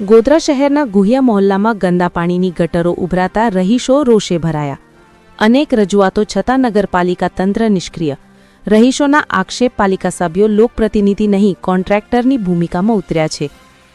ગોધરા શહેરના ગુહિયા મહોલ્લામાં ગંદા પાણીની ગટરો ઉભરાતા રહીશો રોષે ભરાયા. અનેક રજૂઆતો છતાં નગરપાલિકા તંત્ર નિષ્ક્રિય. રહીશોના આક્ષેપ પાલિકા સભ્યો લોકપ્રતિનિધિ નહીં, કોન્ટ્રાક્ટરની ભૂમિકામાં ઉતર્યા છે.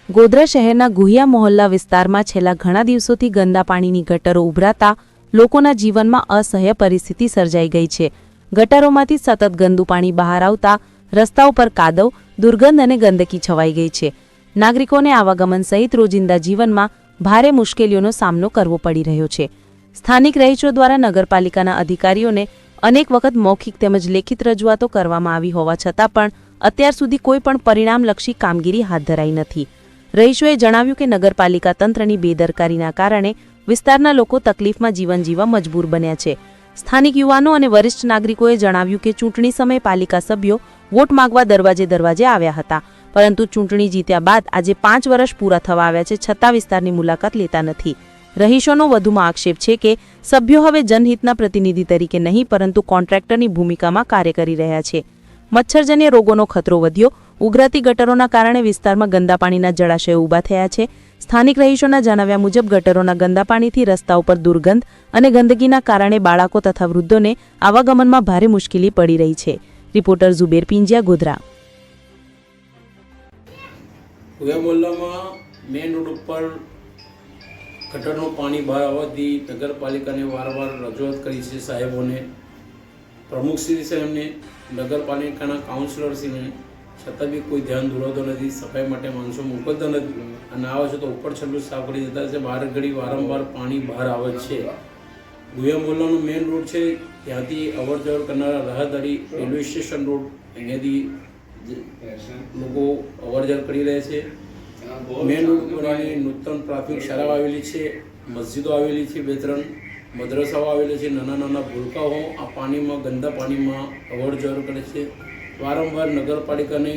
ગોધરા શહેરના ગુહિયા મહોલ્લા વિસ્તારમાં છેલ્લા ઘણા દિવસોથી ગંદા પાણીની ગટરો ઉભરાતા લોકોના જીવનમાં અસહ્ય પરિસ્થિતિ સર્જાઈ ગઈ છે. ગટરોમાંથી સતત ગંદુ પાણી બહાર આવતા રસ્તાઓ પર કાદવ, દુર્ગંધ અને ગંદકી છવાઈ ગઈ છે. નાગરિકોને આવાગમન સહિત રોજિંદા જીવનમાં ભારે મુશ્કેલીઓનો સામનો કરવો પડી રહ્યો છે. સ્થાનિક રહીશો દ્વારા નગરપાલિકાના અધિકારીઓને અનેક વખત મૌખિક તેમજ લેખિત રજૂઆતો કરવામાં આવી હોવા છતાં પણ અત્યાર સુધી કોઈ પણ પરિણામલક્ષી કામગીરી હાથ ધરાઈ નથી. રહીશોએ જણાવ્યું કે નગરપાલિકા તંત્રની બેદરકારીના કારણે વિસ્તારના લોકો તકલીફમાં જીવન જીવવા મજબૂર બન્યા છે. સ્થાનિક યુવાનો અને વરિષ્ઠ નાગરિકોએ જણાવ્યું કે ચૂંટણી સમયે પાલિકા સભ્યો વોટ માગવા દરવાજે દરવાજે આવ્યા હતા. પરંતુ ચૂંટણી જીત્યા બાદ આજે પાંચ વર્ષ પૂરા થવા આવ્યા છે, છતાં વિસ્તારની મુલાકાત લેતા નથી. રહીશોનો વધુમાં આક્ષેપ છે કે સભ્યો હવે જનહિતના પ્રતિનિધિ તરીકે નહીં, પરંતુ કોન્ટ્રાક્ટરની ભૂમિકામાં કાર્ય કરી રહ્યા છે. મચ્છરજન્ય રોગોનો ખતરો વધ્યો. ઉઘરાતી ગટરોના કારણે વિસ્તારમાં ગંદા પાણીના જળાશયો ઊભા થયા છે. સ્થાનિક રહીશોના જણાવ્યા મુજબ, ગટરોના ગંદા પાણીથી રસ્તા ઉપર દુર્ગંધ અને ગંદકીના કારણે બાળકો તથા વૃદ્ધોને આવાગમનમાં ભારે મુશ્કેલી પડી રહી છે. રિપોર્ટર ઝુબેર પિંજિયા, ગોધરા. કુયા મોહલ્લામાં મેઇન રોડ ઉપર ગટરનું પાણી બહાર આવવાથી નગરપાલિકાને વારંવાર રજૂઆત કરી છે સાહેબોને. પ્રમુખશ્રી સાહેબને, નગરપાલિકાના કાઉન્સિલરશ્રીને છતાં બી કોઈ ધ્યાન દોરાતો નથી, સફાઈ માટે માણસો મોકલતા નથી અને આવે છે તો ઉપર છેલ્લું સાફ કરી જતા છે. બહાર ઘડી વારંવાર પાણી બહાર આવે છે. ગુયા મોહલ્લાનો મેઇન રોડ છે ત્યાંથી અવર જવર કરનારા રાહદારી રેલવે સ્ટેશન રોડ અહીંયાથી લોકો અવર જવર કરી રહ્યા છે. મેન રોડ પર નૂતન પ્રાથમિક શાળાઓ આવેલી છે મસ્જિદો આવેલી છે બે ત્રણ મદ્રસાઓ આવેલી છે નાના નાના ભૂલકાઓ આ પાણીમાં ગંદા પાણીમાં અવર જવર કરે છે. વારંવાર નગરપાલિકાને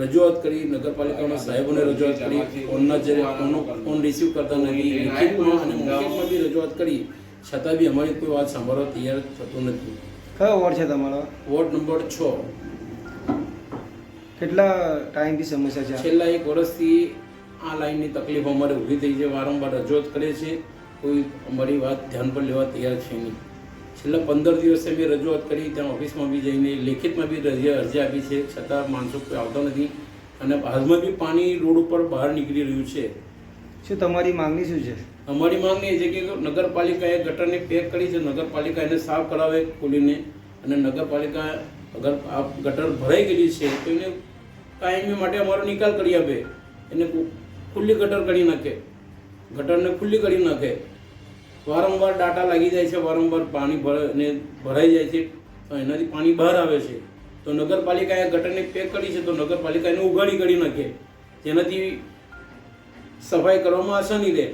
રજૂઆત કરી નગરપાલિકાના સાહેબોને રજૂઆત કરી ફોનના જે ફોનો ફોન રિસીવ કરતા નથી લેખિતમાં અને મૌખિકમાં બી રજૂઆત કરી છતાં બી અમારી કોઈ વાત સાંભળવા તૈયાર થતું નથી. કયો વોર્ડ છે તમારો? વોર્ડ નંબર છ. કેટલા ટાઈમથી સમસ્યા છે? છેલ્લા એક વર્ષથી આ લાઈનની તકલીફ અમારે ઊભી થઈ છે વારંવાર રજૂઆત કરે છે કોઈ અમારી વાત ધ્યાન પર લેવા તૈયાર છે નહીં. છેલ્લા પંદર દિવસે મેં રજૂઆત કરી ત્યાં ઓફિસમાં બી જઈને લેખિતમાં બી રજી અરજી આપી છે છતાં માણસો કોઈ આવતા નથી. અને હાલમાં બી પાણી રોડ ઉપર બહાર નીકળી રહ્યું છે. શું તમારી માંગણી શું છે? અમારી માંગણી એ છે કે નગરપાલિકાએ ગટરને પેક કરી છે નગરપાલિકા એને સાફ કરાવે ખોલીને. અને નગરપાલિકા અગર આ ગટર ભરાઈ ગયેલી છે, તો એને કાયમી માટે અમારો નિકાલ કરી આપે. એને ખુલ્લી ગટર કરી નાખે. ગટરને ખુલ્લી કરી નાખે. વારંવાર ડાટા લાગી જાય છે, વારંવાર પાણી ભરાને ભરાઈ જાય છે, તો એનાથી પાણી બહાર આવે છે. તો નગરપાલિકાએ ગટરને પેક કરી છે, તો નગરપાલિકા એને ઉઘાડી કરી નાખે. જેનાથી સફાઈ કરવામાં આસાની રહે.